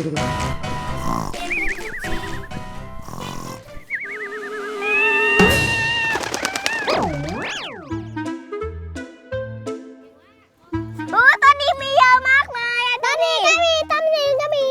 โอ้ต้นนี้มีเยอะมากเลยต้นนี้ก็มีต้นนี้ก็มี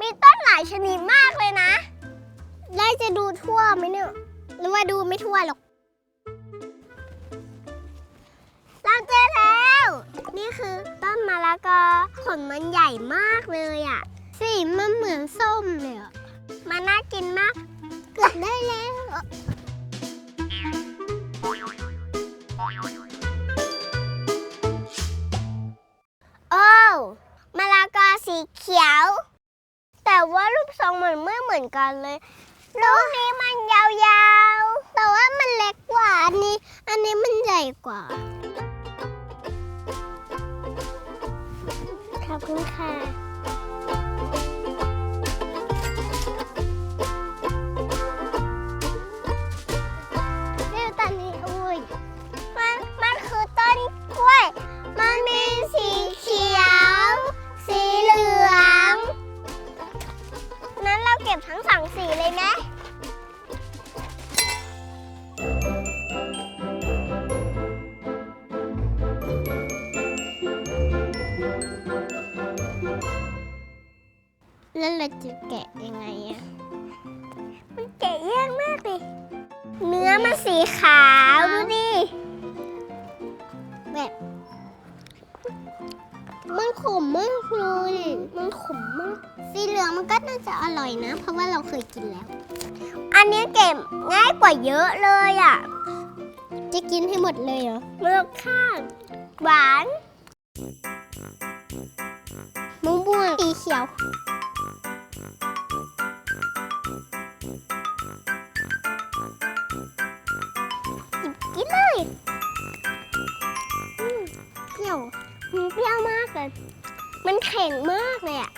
มีต้นหลายชนิดมากเลยนะ ได้จะดูทั่วไหมเนี่ย หรือว่าดูไม่ทั่วหรอก เราเจอแล้ว นี่คือต้นมะละกอผลมันใหญ่มากเลยอะ สีมันเหมือนส้มเลยอะมันน่ากินมาก เกือบได้แล้ว โอ้มะละกอสีเขียว แต่ว่ารูปทรงมันไม่เหมือนกันเลยลูกนี้มันยาวๆ แต่ว่ามันเล็กกว่า อันนี้ อันนี้มันใหญ่กว่า ขอบคุณค่ะ แล้วเราจะแกะยังไงอะมันแกะยากมากเลย เนื้อมันสีขาวดูดิแบบ มันขมมากเลยมันขมมาก สีเหลืองมันก็น่าจะอร่อยนะ เพราะว่าเราเคยกินแล้ว อันนี้เก็บง่ายกว่าเยอะเลยอะ จะกินให้หมดเลยเหรอเลือกข้าง หวานมะม่วงสีเขียว ยิบกินเลยอืมเปรี้ยวมันเปรี้ยวมากเลย มันแข็งมากเลยอะ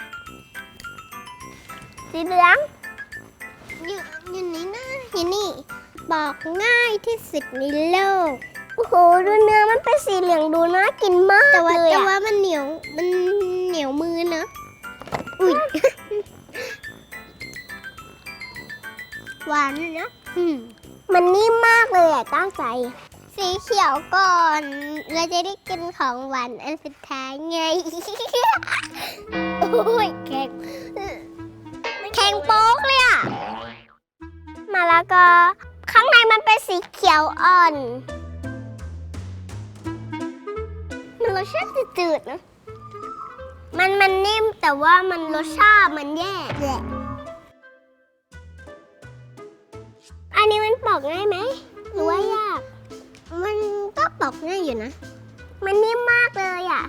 สีเหลืองอยู่อยู่นี่นะอยู่นี่บอกง่ายที่สุดในโลก โอ้โห ดูเนื้อมันเป็นสีเหลืองดูน่ากินมากแต่ว่าเลยแต่อะว่ามันเหนียว มันเหนียวมือนะ อุ้ย หวานเลยนะ อืม มันนิ่มมากเลยอะตั้งใจ สีเขียวก่อน เราจะได้กินของหวานอันสุดท้ายไงโอ้ยแข็งแข็งโป๊กเลยอะมาแล้วก็ข้างในมันเป็นสีเขียวอ่อน มันรสชาติจืดๆนะ มันมันนิ่มแต่ว่ามันรสชาติมันแย่อันนี้มันปอกง่ายไหมหรือว่ายา มันก็ปอกง่ายอยู่นะ มันนิ่มมากเลยอะ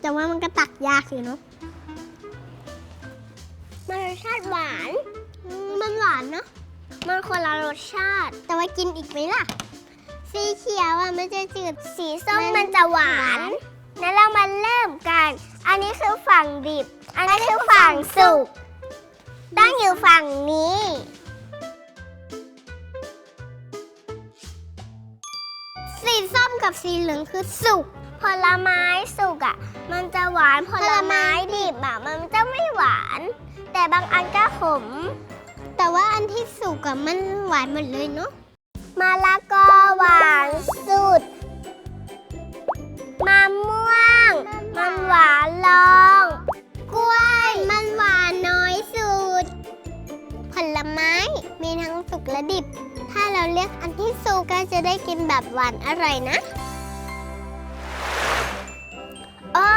แต่ว่ามันก็ตักยากอยู่เนาะ มันรสชาติหวานอืมมันหวานเนาะ มันคนละรสชาติ แต่ว่ากินอีกไหมล่ะ สีเขียวอะมันจะจืด สีส้มมันมันจะหวาหวานนงั้นเรามาเริ่มกัน อันนี้คือฝั่งดิบ อันนี้คือฝั่งสุกต้องอยู่ฝั่งนี้ กับสีเหลืองคือสุก ผลไม้สุกอะ มันจะหวานผลไม้ดิบอะมันจะไม่หวาน แต่บางอันก็ขม แต่ว่าอันที่สุกอะมันหวานหมดเลยเนาะมะละกอหวานสุดมะม่วง มันหวาน ก็จะได้กินแบบหวานอร่อยนะ โอ้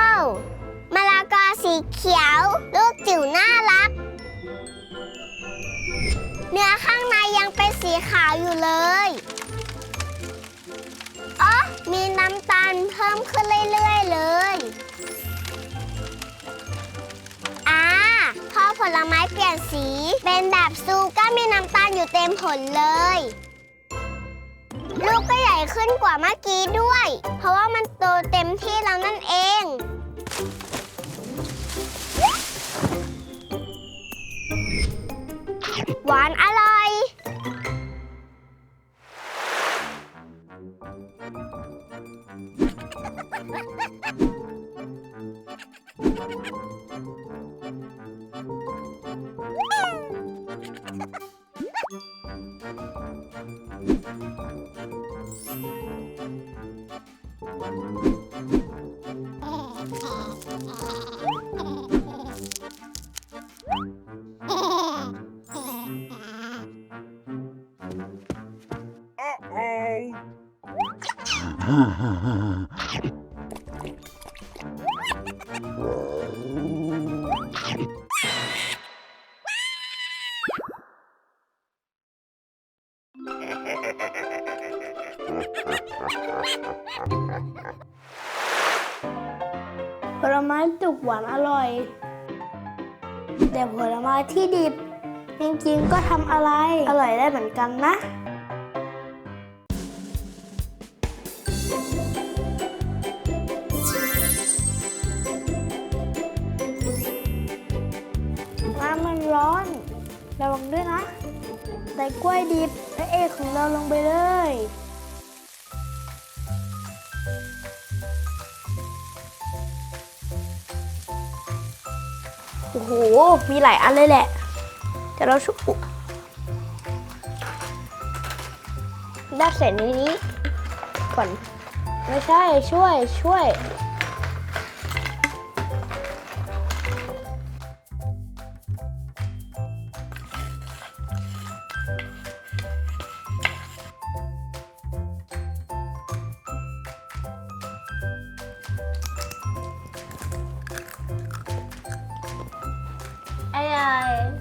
มะละกอสีเขียว ลูกจิ๋วน่ารัก เนื้อข้างในยังเป็นสีขาวอยู่เลยอ๋อมีน้ำตาลเพิ่มขึ้นเรื่อยๆเลยอ่าพอผลไม้เปลี่ยนสี เป็นแบบซูก็มีน้ำตาลอยู่เต็มผลเลย ลูกก็ใหญ่ขึ้นกว่าเมื่อกี้ด้วย เพราะว่ามันโตเต็มที่แล้วนั่นเอง หวานอร่อย Uh-oh. ไม้สุกหวานอร่อย แต่ผลไม้ที่ดิบจริงๆก็ทำอะไรอร่อยได้เหมือนกันนะน้ำมันร้อนระวังด้วยนะ ใส่กล้วยดิบและเอของเราลงไปเลย อ้โห มีหลายอันเลยแหละ แต่เราชุบได้เสร็จนี้ก่อน ไม่ใช่ช่วยช่วย อ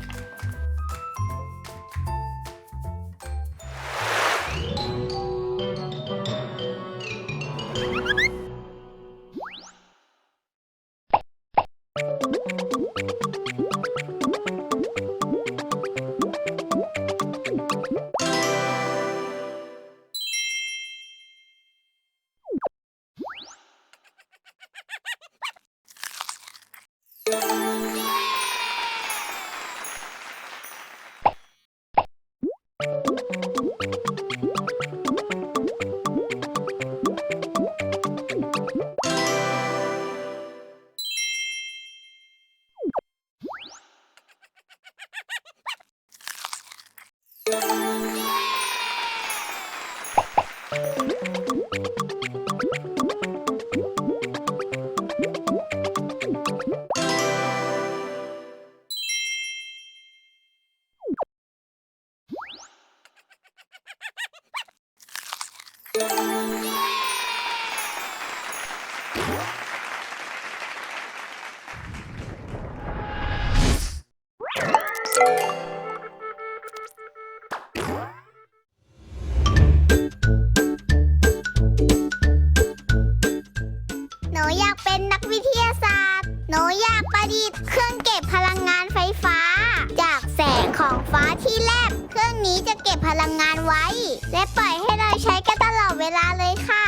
หนูอยากเป็นนักวิทยาศาสตร์ หนูอยากประดิษฐ์เครื่องเก็บพลังงานไฟฟ้า จากแสงของฟ้าที่แลบ เครื่องนี้จะเก็บพลังงานไว้ และปล่อยให้เราใช้กันตลอดเวลาเลยค่ะ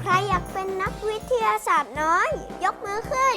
ใครอยากเป็นนักวิทยาศาสตร์น้อย ยกมือขึ้น